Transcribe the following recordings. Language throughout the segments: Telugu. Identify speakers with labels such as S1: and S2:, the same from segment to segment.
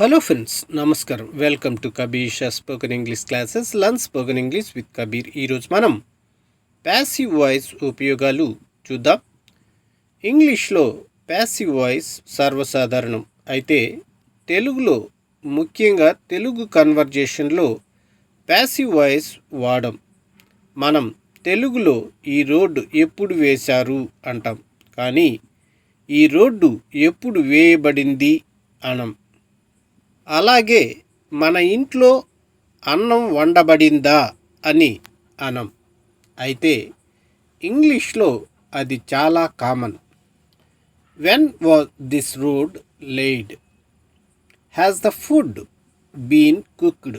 S1: హలో ఫ్రెండ్స్ నమస్కారం welcome to Kabir Shah spoken English classes learn spoken English with Kabir ఈరోజు మనం ప్యాసివ్ వాయిస్ ఉపయోగాలు చూద్దాం. ఇంగ్లీష్లో ప్యాసివ్ వాయిస్ సర్వసాధారణం. అయితే తెలుగులో ముఖ్యంగా తెలుగు కన్వర్జేషన్లో ప్యాసివ్ వాయిస్ వాడం. మనం తెలుగులో ఈ రోడ్డు ఎప్పుడు వేశారు అంటాం. కానీ ఈ రోడ్డు ఎప్పుడు వేయబడింది అనం. అలాగే మన ఇంట్లో అన్నం వండబడిందా అని అనం. అయితే ఇంగ్లీష్లో అది చాలా common. When was this road laid has the food been cooked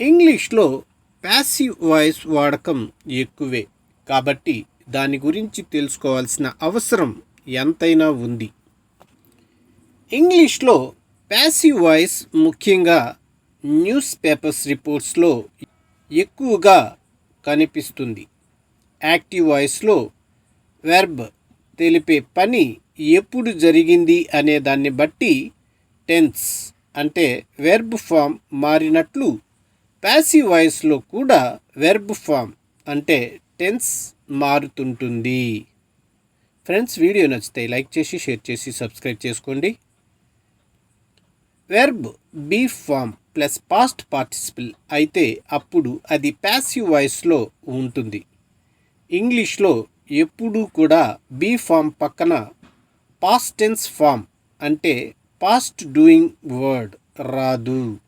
S1: ఇంగ్లీష్లో ప్యాసివ్ వాయిస్ వాడకం ఎక్కువే. కాబట్టి దాని గురించి తెలుసుకోవాల్సిన అవసరం ఎంతైనా ఉంది. ఇంగ్లీష్లో ప్యాసివ్ వాయిస్ ముఖ్యంగా న్యూస్ పేపర్స్ రిపోర్ట్స్లో ఎక్కువగా కనిపిస్తుంది. యాక్టివ్ వాయిస్లో వెర్బ్ తెలిపే పని ఎప్పుడు జరిగింది అనే దాన్ని బట్టి టెన్స్ అంటే వెర్బ్ ఫామ్ మారినట్లు ప్యాసివ్ వాయిస్లో కూడా వెర్బ్ ఫామ్ అంటే టెన్స్ మారుతుంటుంది. ఫ్రెండ్స్ వీడియో నచ్చితే లైక్ చేసి షేర్ చేసి సబ్స్క్రైబ్ చేసుకోండి. Verb be form plus past participle అయితే అప్పుడు అది ప్యాసివ్ వాయిస్లో ఉంటుంది. ఇంగ్లీష్లో ఎప్పుడూ కూడా బీ ఫామ్ పక్కన పాస్ట్ టెన్స్ ఫామ్ అంటే పాస్ట్ డూయింగ్ వర్డ్ రాదు.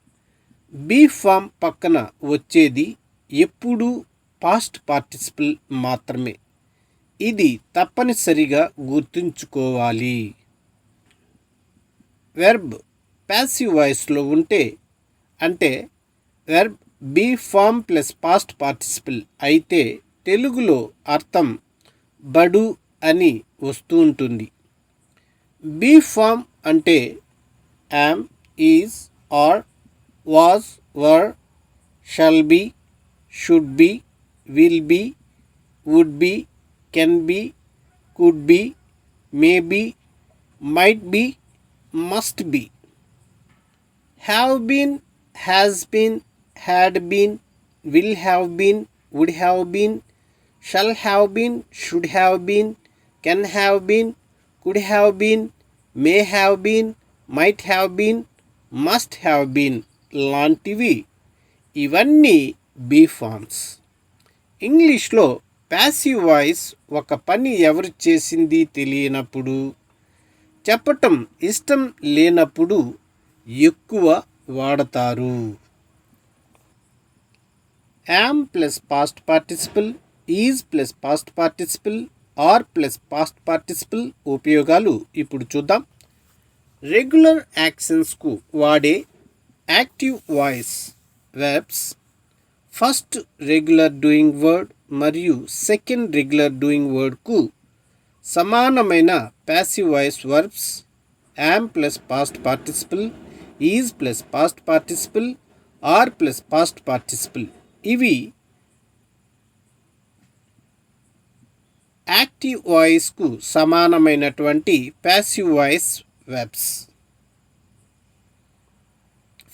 S1: బీ ఫామ్ పక్కన వచ్చేది ఎప్పుడూ పాస్ట్ పార్టిసిపల్ మాత్రమే. ఇది తప్పనిసరిగా గుర్తుంచుకోవాలి. వెర్బ్ ప్యాసివ్ వాయిస్లో ఉంటే అంటే verb be form plus past participle అయితే తెలుగులో అర్థం బడు అని వస్తూ ఉంటుంది. బీ ఫామ్ అంటే am is are was were shall be should be will be would be can be could be may be might be must be have been has been had been will have been would have been shall have been should have been can have been could have been may have been might have been must have been లాంటివి ఇవన్నీ బీ ఫార్మ్స్ ఇంగ్లీష్లో ప్యాసివ్ వాయిస్ ఒక పని ఎవరు చేసింది తెలియనప్పుడు చెప్పటం ఇష్టం లేనప్పుడు ఎక్కువ వాడతారు. Am plus past participle is plus past participle are plus past participle ఉపయోగాలు ఇప్పుడు చూద్దాం. రెగ్యులర్ యాక్షన్స్కు వాడే active voice verbs first regular doing word మరియు సెకండ్ రెగ్యులర్ డూయింగ్ వర్డ్కు సమానమైన passive voice verbs am plus past participle is plus past participle are plus past participle. ఇవి యాక్టివ్ వాయిస్కు సమానమైనటువంటి passive voice verbs.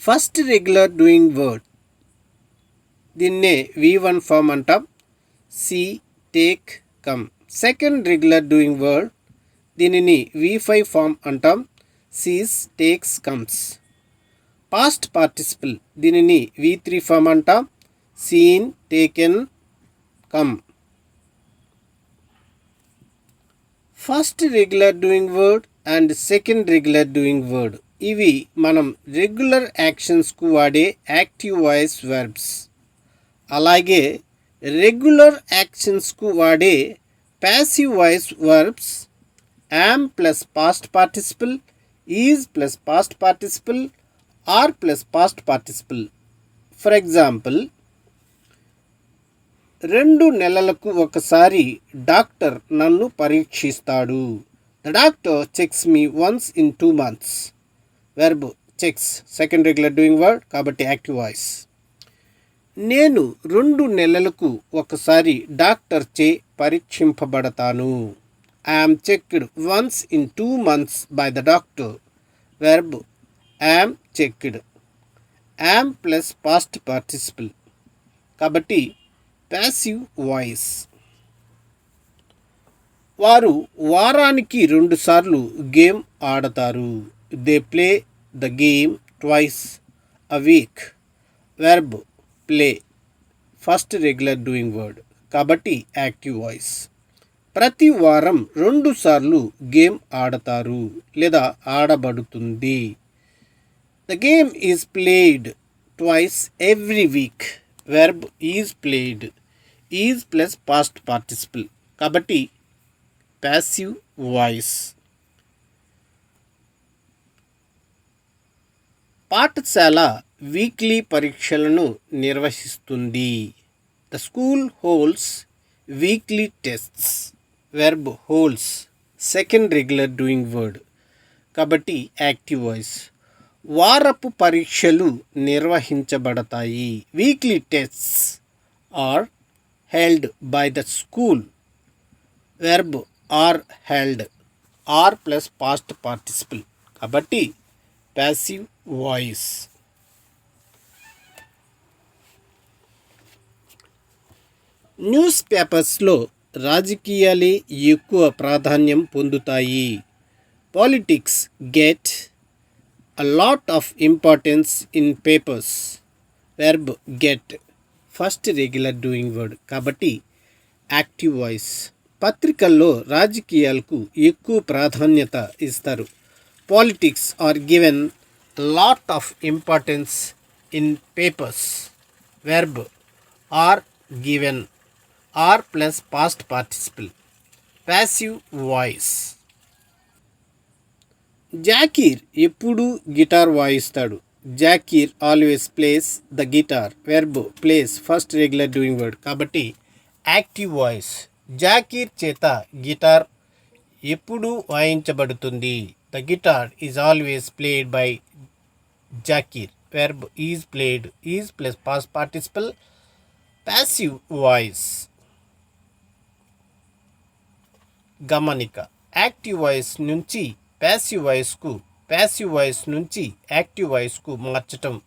S1: First regular doing word. దీన్నే వి వన్ ఫామ్ అంటాం. See take come second regular doing word దీనిని వి ఫైవ్ ఫామ్ అంటాం. Sees takes comes past participle దీనిని వి త్రీ ఫామ్ అంటాం. Seen taken come first regular doing word and second regular doing word ఇవి మనం రెగ్యులర్ యాక్షన్స్కు వాడే యాక్టివ్ వాయిస్ వెర్బ్స్ అలాగే రెగ్యులర్ యాక్షన్స్కు వాడే passive voice verbs am plus past participle is plus past participle are plus past participle for example రెండు నెలలకు ఒకసారి డాక్టర్ నన్ను పరీక్షిస్తాడు. The doctor checks me once in two months verb checks second regular doing word కాబట్టి యాక్టివ్ వాయిస్ నేను రెండు నెలలకు ఒకసారి డాక్టర్ చే పరీక్షింపబడతాను. I'm checked once in two months by the doctor verb am checked. Am plus past participle కాబట్టి ప్యాసివ్ వాయిస్ వారు వారానికి రెండుసార్లు గేమ్ ఆడతారు. They play the game twice a week verb play first regular doing word కాబట్టి యాక్టివ్ వాయిస్ ప్రతి వారం రెండుసార్లు గేమ్ ఆడతారు లేదా ఆడబడుతుంది. The game is played twice every week verb is played is plus past participle. కాబట్టి ప్యాసివ్ వాయిస్ పాఠశాల వీక్లీ పరీక్షలను నిర్వహిస్తుంది. The school holds weekly tests verb holds second regular doing word కాబట్టి యాక్టివ్ వాయిస్ వారపు పరీక్షలు నిర్వహించబడతాయి. Weekly tests are held by the school verb are held are plus past participle కాబట్టి ప్యాసివ్ వాయిస్ న్యూస్ పేపర్స్లో రాజకీయాలే ఎక్కువ ప్రాధాన్యం పొందుతాయి. Politics get a lot of importance in papers verb get first regular doing word కాబట్టి యాక్టివ్ వాయిస్ పత్రికల్లో రాజకీయాలకు ఎక్కువ ప్రాధాన్యత ఇస్తారు. Politics are given lot of importance in papers verb are given are plus past participle passive voice Zakir ఎప్పుడు guitar వాయిస్తాడు. Zakir always plays the guitar verb plays first regular doing word కాబట్టి యాక్టివ్ వాయిస్. జాకీర్ చేత గిటార్ ఎప్పుడు వాయించబడుతుంది. The guitar is always played by Zakir. Verb is played is plus past participle passive voice. గమనిక యాక్టివ్ వాయిస్ నుంచి ప్యాసివ్ వాయిస్కు ప్యాసివ్ వాయిస్ నుంచి యాక్టివ్ వాయిస్కు మార్చటం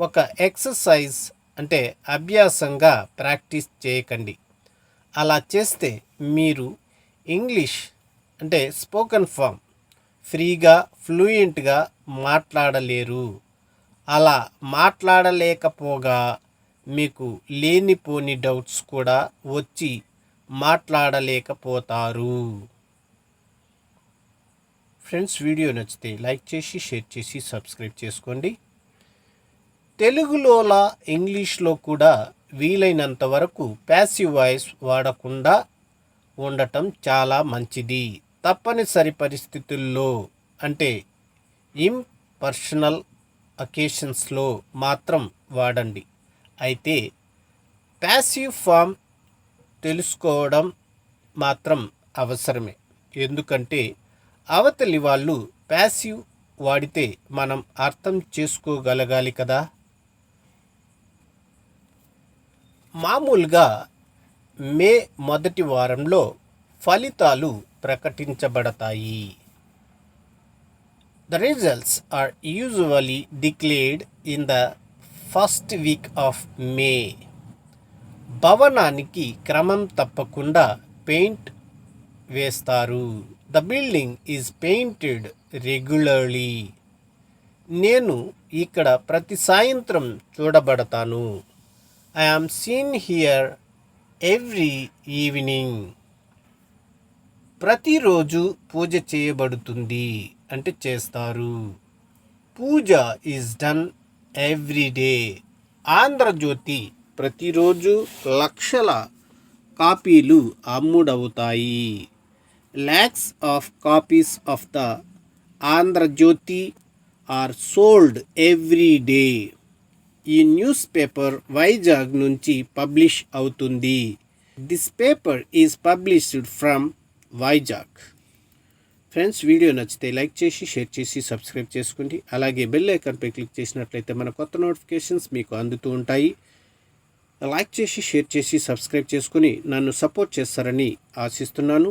S1: ఒక ఎక్సర్సైజ్ అంటే అభ్యాసంగా ప్రాక్టీస్ చేయకండి. అలా చేస్తే మీరు ఇంగ్లీష్ అంటే స్పోకెన్ ఫామ్ ఫ్రీగా ఫ్లూయెంట్గా మాట్లాడలేరు. అలా మాట్లాడలేకపోగా మీకు లేనిపోని డౌట్స్ కూడా వచ్చి మాట్లాడలేకపోతారు. ఫ్రెండ్స్ వీడియో నచ్చితే లైక్ చేసి షేర్ చేసి సబ్స్క్రైబ్ చేసుకోండి. తెలుగులోలా ఇంగ్లీష్లో కూడా వీలైనంత వరకు ప్యాసివ్ వాయిస్ వాడకుండా ఉండటం చాలా మంచిది. తప్పనిసరి పరిస్థితుల్లో అంటే ఇంపర్సనల్ అకేషన్స్లో మాత్రం వాడండి. అయితే ప్యాసివ్ ఫామ్ తెలుసుకోవడం మాత్రం అవసరమే. ఎందుకంటే అవతలి వాళ్ళు ప్యాసివ్ వాడితే మనం అర్థం చేసుకోగలగాలి కదా? మామూలుగా మే మొదటి వారంలో ఫలితాలు ప్రకటించబడతాయి. The results are usually declared in the first week of May భవనానికి క్రమం తప్పకుండా పెయింట్ వేస్తారు. The building is painted regularly. నేను ఇక్కడ ప్రతి సాయంత్రం చూడబడతాను. I am seen here every evening. ప్రతిరోజు పూజ చేయబడుతుంది అంటే చేస్తారు. Puja is done every day. Andhrajyothi ప్రతిరోజు లక్షల కాపీలు అమ్ముడవుతాయి. Lakhs of copies of the Andhrajyothi are sold every day ఈ న్యూస్ పేపర్ వైజాగ్ నుంచి పబ్లిష్ అవుతుంది this paper is published from Vizag friends video నచ్చితే లైక్ చేసి షేర్ చేసి సబ్స్క్రైబ్ చేసుకోండి. అలాగే బెల్ ఐకాన్పై క్లిక్ చేసినట్లయితే మన కొత్త నోటిఫికేషన్స్ మీకు అందుతూ ఉంటాయి. లైక్ చేసి షేర్ చేసి సబ్స్క్రైబ్ చేసుకుని నన్ను సపోర్ట్ చేస్తారని ఆశిస్తున్నాను.